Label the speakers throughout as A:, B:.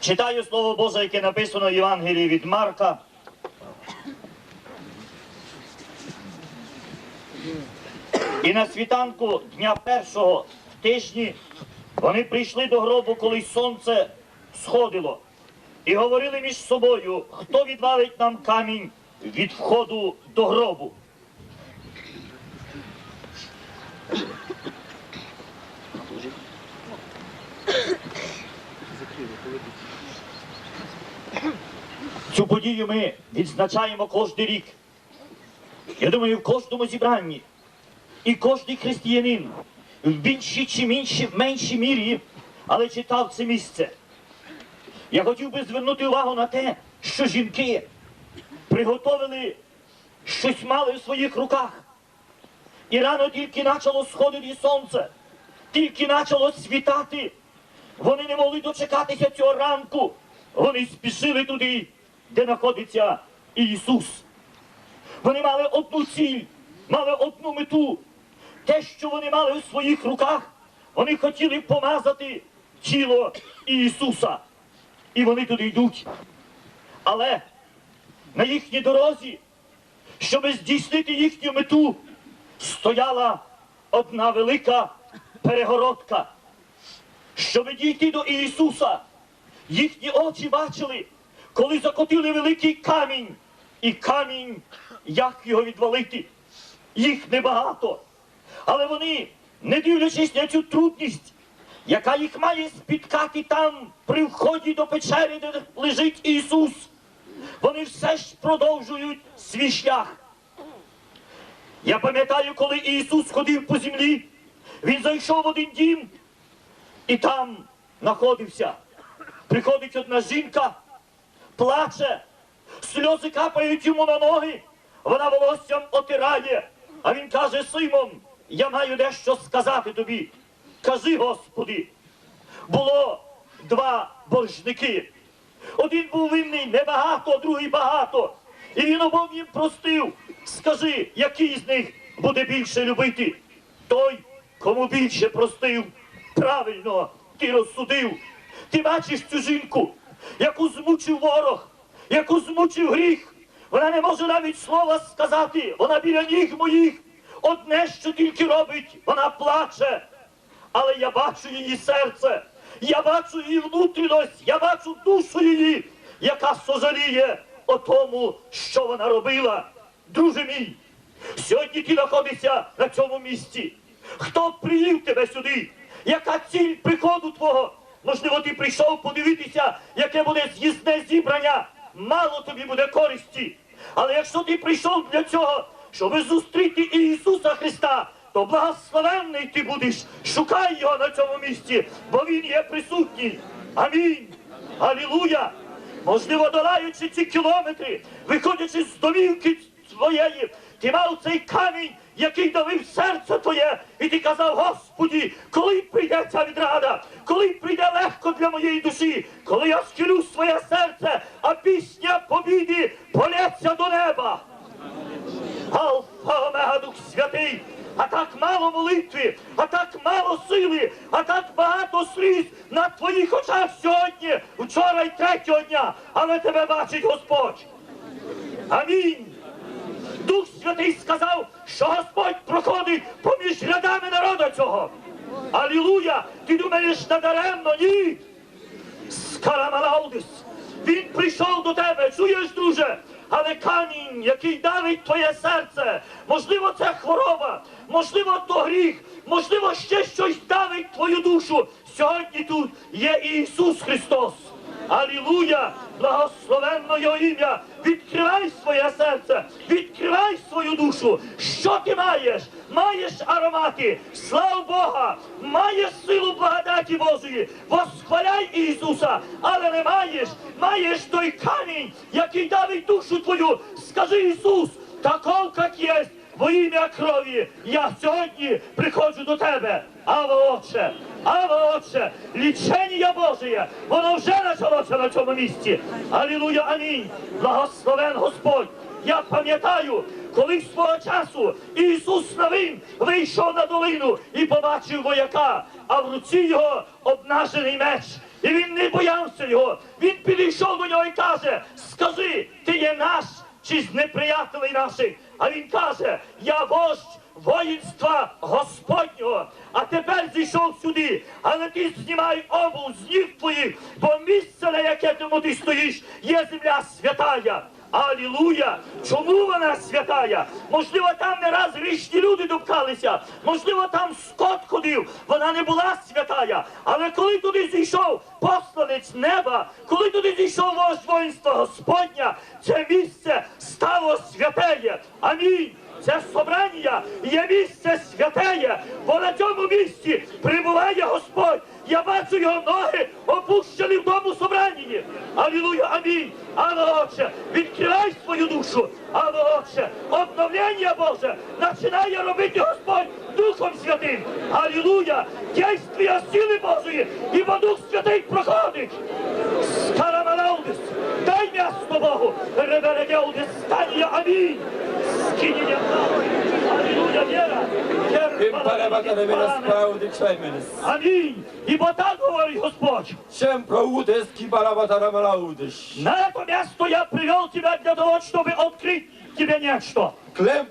A: Читаю Слово Боже, яке написано в Євангелії від Марка. І на світанку дня першого тижні вони прийшли до гробу, коли сонце сходило, і говорили між собою, хто відвалить нам камінь від входу до гробу. Цю подію ми відзначаємо кожен рік. Я думаю, в кожному зібранні. І кожен християнин в більшій чи меншій, меншій мірі, але читав це місце. Я хотів би звернути увагу на те, що жінки приготовили щось мали в своїх руках. І рано тільки почало сходити сонце, тільки почало світати. Вони не могли дочекатися цього ранку. Вони спішили туди, де знаходиться Ісус. Вони мали одну ціль, мали одну мету. Те, що вони мали у своїх руках, вони хотіли помазати тіло Ісуса. І вони туди йдуть. Але на їхній дорозі, щоб здійснити їхню мету, стояла одна велика перегородка. Щоб дійти до Ісуса, їхні очі бачили, коли закотили великий камінь, і камінь, як його відвалити. Їх небагато. Але вони, не дивлячись на цю трудність, яка їх має спіткати там при вході до печери, де лежить Ісус, вони все ж продовжують свій шлях. Я пам'ятаю, коли Ісус ходив по землі, Він зайшов в один дім і там знаходився. Приходить одна жінка, плаче, сльози капають йому на ноги, вона волоссям отирає, а він каже, Симон, я маю дещо сказати тобі. Кажи, Господи, було два боржники. Один був винний небагато, другий багато. І він обом їм простив. Скажи, який з них буде більше любити? Той, кому більше простив, правильно ти розсудив. Ти бачиш цю жінку, яку змучив ворог, яку змучив гріх. Вона не може навіть слова сказати. Вона біля ніг моїх. Одне, що тільки робить, вона плаче. Але я бачу її серце, я бачу її внутрішність, я бачу душу її, яка сожаліє о тому, що вона робила. Друже мій, сьогодні ти знаходишся на цьому місці. Хто привів тебе сюди? Яка ціль приходу твого? Можливо, ти прийшов подивитися, яке буде з'їзне зібрання. Мало тобі буде користі. Але якщо ти прийшов для цього, щоб зустріти Ісуса Христа, то благословенний ти будеш. Шукай його на цьому місці, бо він є присутній. Амінь. Алілуя. Можливо, долаючи ці кілометри, виходячи з домівки своєї, ти цей камінь, який давив серце твоє, і ти казав, Господі, коли прийде ця відрада, коли прийде легко для моєї душі, коли я схилю своє серце, а пісня побіди полється до неба. Алфа Омега Дух Святий, а так мало молитви, а так мало сили, а так багато сліз на твоїх очах сьогодні, вчора й третього дня, але тебе бачить Господь. Амінь. Дух Святий сказав, що Господь проходить поміж рядами народу цього. Алілуя! Ти думаєш надаремно? Ні. Скарамалаудис. Він прийшов до тебе, чуєш, друже? Але камінь, який давить твоє серце, можливо, це хвороба, можливо, то гріх, можливо, ще щось давить твою душу. Сьогодні тут є Ісус Христос. Алілуя! Благословенно його ім'я! Відкривай своє серце, відкривай свою душу. Що ти маєш? Маєш аромати, слава Бога, маєш силу благодаті Божої, восхваляй Ісуса, але не маєш, маєш той камінь, який давить душу твою. Скажи Ісус, таков, як є, во ім'я крові, я сьогодні приходжу до тебе. Ава Отче, Ава Отче, лічення Божє, воно вже почалося на цьому місці. Алілуя, амінь. Благословен Господь. Я пам'ятаю, коли свого часу Ісус Навин вийшов на долину і побачив вояка, а в руці його обнажений меч. І він не боявся його. Він підійшов до нього і каже, скажи, ти є наш чи з неприятелей наших? А він каже, я вождь воїнства Господнього, а тепер зійшов сюди, але ти знімай обув з ніг твоїх, бо місце, на яке ти стоїш, є земля святая. Алілуя! Чому вона святая? Можливо, там не раз грішні люди допкалися, можливо, там скот ходив, вона не була святая. Але коли туди зійшов посланець неба, коли туди зійшов воїнства Господня, це місце стало святеє. Амінь. Це собрання є місце святеє, бо на цьому місці прибуває Господь. Я бачу його ноги опущені в тому собранні. Алілуя, амінь. Але отче, відкривай свою душу. Але отче, обновлення Боже починає робити Господь Духом Святим. Алілуя! Дійствія сили Божої, ібо Дух Святий проходить. Скараманаудис, дай м'ясо Богу, реберегеудис, станія, амінь. Скинення правої, алілуя, віра.
B: Imparevate menas praudix feminis.
A: Амінь. Ібо так говорить Господь.
B: Чем прауdes qui paravatara malaudis.
A: На это место я привел тебя для того, чтобы открыть тебе нечто.
B: Клем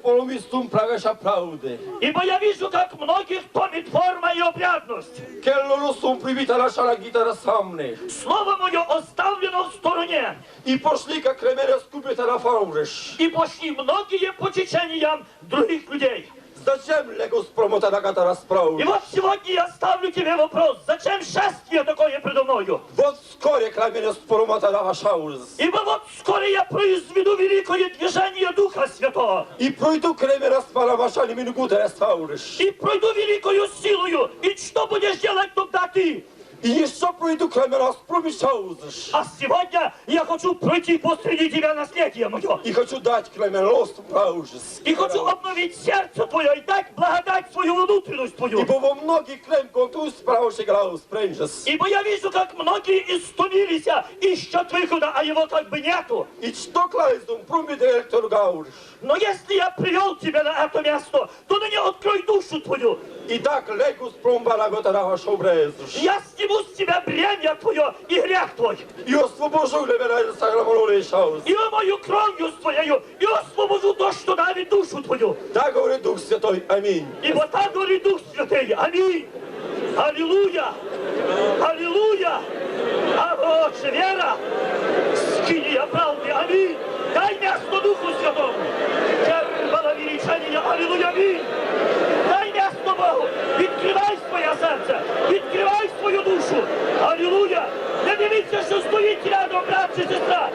B: praude.
A: Ибо я вижу, как многих томит форма и обрядность.
B: Privita lascia la gitara samne.
A: Слово мое оставлено в стороне.
B: И пошли, как kremere skubita на фауреш.
A: И пошли многие по течениям других людей.
B: Zачем legos promota na расправу?
A: И вот сегодня я ставлю тебе вопрос, зачем шествие такое предо мною?
B: Вот вскоре крамene spromota na.
A: Ибо вот скоро я произведу великое движение Духа Святого.
B: И пройду spala vashani minugute restauresz.
A: И пройду великою силою. И что будешь делать тогда ты?
B: I jeszcze projdu kremera sprumishauzesz.
A: А сегодня я хочу пройти посреди тебя наследие мое.
B: I хочу дать кремен лост праужес.
A: И хочу обновить сердце твое и дать благодать свою внутренность твою.
B: Ибо во многих крем контус прауши граус пренжес.
A: Ибо я вижу, как многие истумились, ищут выхода, а его как бы нету.
B: И что клайздум пруми директор гаурш.
A: Но если я привел тебя на это место, то на не открой душу твою.
B: I tak legus prumbala gotara vashobrezus.
A: Я сниму с тебя бремя твое и грех твой.
B: I osvobožu levera sagramolore šaus.
A: И мою кровью твоею, и освобожу то, что давит душу твою.
B: Tak govori Duh Svjetoj, amin.
A: Ибо так говорит Дух Святый. Аминь. Аллилуйя. Аллилуйя. А Отче, вера. Скиния правды. Аминь. Дай место Духу Святому. Аллилуйя. Аминь. душу. Алілуя! Не дивіться, що стоїть рядом, брат чи сестра.